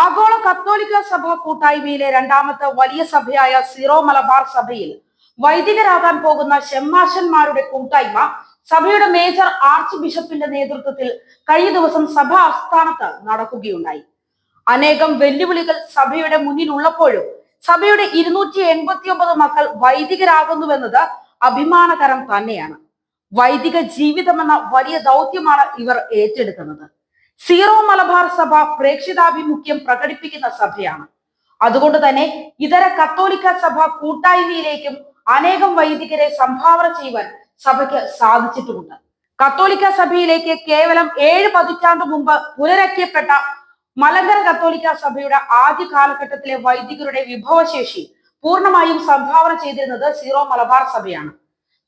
ആഗോള കത്തോലിക്ക സഭ കൂട്ടായ്മയിലെ രണ്ടാമത്തെ വലിയ സഭയായ സീറോ മലബാർ സഭയിൽ വൈദികരാകാൻ പോകുന്ന ഷെമ്മാശന്മാരുടെ കൂട്ടായ്മ സഭയുടെ മേജർ ആർച്ച് ബിഷപ്പിന്റെ നേതൃത്വത്തിൽ കഴിഞ്ഞ ദിവസം സഭ ആസ്ഥാനത്ത് നടക്കുകയുണ്ടായി. അനേകം വെല്ലുവിളികൾ സഭയുടെ മുന്നിൽ ഉള്ളപ്പോഴും സഭയുടെ ഇരുന്നൂറ്റി എൺപത്തി ഒമ്പത് മക്കൾ വൈദികരാകുന്നുവെന്നത് അഭിമാനകരം തന്നെയാണ്. വൈദിക ജീവിതമെന്ന വലിയ ദൗത്യമാണ് ഇവർ ഏറ്റെടുക്കുന്നത്. സീറോ മലബാർ സഭ പ്രേക്ഷിതാഭിമുഖ്യം പ്രകടിപ്പിക്കുന്ന സഭയാണ്. അതുകൊണ്ട് തന്നെ ഇതര കത്തോലിക്ക സഭ കൂട്ടായ്മയിലേക്കും അനേകം വൈദികരെ സംഭാവന ചെയ്യുവാൻ സഭയ്ക്ക് സാധിച്ചിട്ടുമുണ്ട്. കത്തോലിക്ക സഭയിലേക്ക് കേവലം ഏഴ് പതിറ്റാണ്ട് മുമ്പ് പുനരക്കിയപ്പെട്ട മലങ്കര കത്തോലിക്ക സഭയുടെ ആദ്യ കാലഘട്ടത്തിലെ വൈദികരുടെ വിഭവശേഷി പൂർണമായും സംഭാവന ചെയ്തിരുന്നത് സീറോ മലബാർ സഭയാണ്.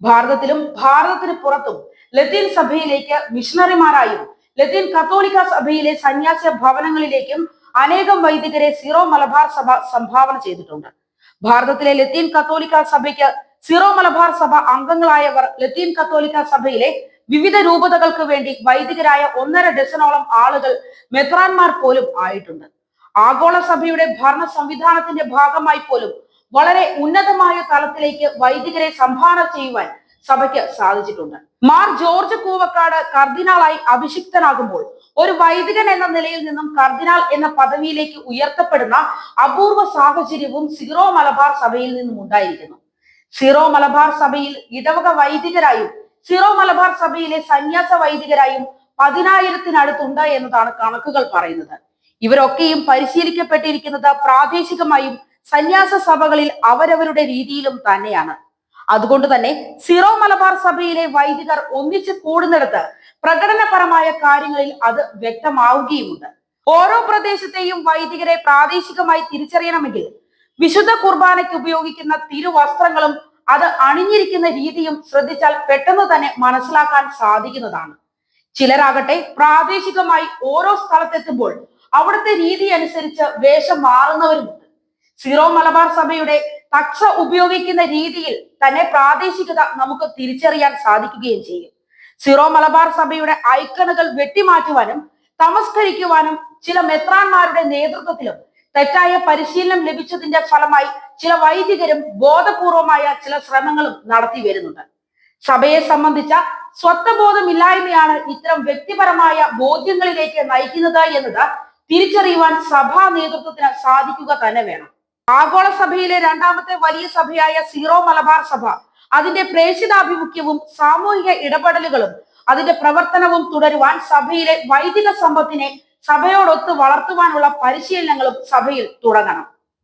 ഭാരതത്തിലും ഭാരതത്തിന് പുറത്തും ലത്തീൻ സഭയിലേക്ക് മിഷണറിമാരായും ലത്തീൻ കത്തോലിക്ക സഭയിലെ സന്യാസ ഭവനങ്ങളിലേക്കും അനേകം വൈദികരെ സീറോ മലബാർ സഭ സംഭാവന ചെയ്തിട്ടുണ്ട്. ഭാരതത്തിലെ ലത്തീൻ കത്തോലിക്ക സഭയ്ക്ക് സീറോ മലബാർ സഭ അംഗങ്ങളായവർ ലത്തീൻ കത്തോലിക്ക സഭയിലെ വിവിധ രൂപതകൾക്ക് വേണ്ടി വൈദികരായ ഒന്നര ഡസനോളം ആളുകൾ മെത്രാന്മാർ പോലും ആയിട്ടുണ്ട്. ആഗോള സഭയുടെ ഭരണ സംവിധാനത്തിന്റെ ഭാഗമായി പോലും വളരെ ഉന്നതമായ തലത്തിലേക്ക് വൈദികരെ സംഭാവന ചെയ്യുവാൻ സഭയ്ക്ക് സാധിച്ചിട്ടുണ്ട്. മാർ ജോർജ് കൂവക്കാട് കർദിനാളായി അഭിഷിക്തനാകുമ്പോൾ ഒരു വൈദികൻ എന്ന നിലയിൽ നിന്നും കർദിനാൾ എന്ന പദവിയിലേക്ക് ഉയർത്തപ്പെടുന്ന അപൂർവ സാഹചര്യവും സിറോ മലബാർ സഭയിൽ നിന്നും ഉണ്ടായിരിക്കുന്നു. സിറോ മലബാർ സഭയിൽ ഇടവക വൈദികരായും സിറോ മലബാർ സഭയിലെ സന്യാസ വൈദികരായും പതിനായിരത്തിനടുത്തുണ്ട് എന്നതാണ് കണക്കുകൾ പറയുന്നത്. ഇവരൊക്കെയും പരിശീലിക്കപ്പെട്ടിരിക്കുന്നത് പ്രാദേശികമായും സന്യാസ സഭകളിൽ അവരവരുടെ രീതിയിലും തന്നെയാണ്. അതുകൊണ്ട് തന്നെ സിറോ മലബാർ സഭയിലെ വൈദികർ ഒന്നിച്ച് കൂടുന്നിടത്ത് പ്രകടനപരമായ കാര്യങ്ങളിൽ അത് വ്യക്തമാവുകയുമുണ്ട്. ഓരോ പ്രദേശത്തെയും വൈദികരെ പ്രാദേശികമായി തിരിച്ചറിയണമെങ്കിൽ വിശുദ്ധ കുർബാനയ്ക്ക് ഉപയോഗിക്കുന്ന തിരുവസ്ത്രങ്ങളും അത് അണിഞ്ഞിരിക്കുന്ന രീതിയും ശ്രദ്ധിച്ചാൽ പെട്ടെന്ന് തന്നെ മനസ്സിലാക്കാൻ സാധിക്കുന്നതാണ്. ചിലരാകട്ടെ പ്രാദേശികമായി ഓരോ സ്ഥലത്തെത്തുമ്പോൾ അവിടുത്തെ രീതി അനുസരിച്ച് വേഷം മാറുന്നവരുമുണ്ട്. സിറോ മലബാർ സഭയുടെ തക്ഷ ഉപയോഗിക്കുന്ന രീതിയിൽ തന്നെ പ്രാദേശികത നമുക്ക് തിരിച്ചറിയാൻ സാധിക്കുകയും ചെയ്യും. സിറോ മലബാർ സഭയുടെ ഐക്കണുകൾ വെട്ടിമാറ്റുവാനും തമസ്കരിക്കുവാനും ചില മെത്രാന്മാരുടെ നേതൃത്വത്തിലും തെറ്റായ പരിശീലനം ലഭിച്ചതിന്റെ ഫലമായി ചില വൈദികരും ബോധപൂർവമായ ചില ശ്രമങ്ങളും നടത്തി വരുന്നുണ്ട്. സഭയെ സംബന്ധിച്ച സ്വത്വബോധമില്ലായ്മയാണ് ഇത്തരം വ്യക്തിപരമായ ബോധ്യങ്ങളിലേക്ക് നയിക്കുന്നത് എന്നത് തിരിച്ചറിയുവാൻ സഭാ നേതൃത്വത്തിന് സാധിക്കുക തന്നെ വേണം. ആഗോള സഭയിലെ രണ്ടാമത്തെ വലിയ സഭയായ സീറോ മലബാർ സഭ. അതിന്റെ പ്രേക്ഷിതാഭിമുഖ്യവും സാമൂഹിക ഇടപെടലുകളും അതിന്റെ പ്രവർത്തനവും തുടരുവാൻ സഭയിലെ വൈദിക സമ്പത്തിനെ സഭയോടൊത്ത് വളർത്തുവാനുള്ള പരിശീലനങ്ങളും സഭയിൽ തുടങ്ങണം.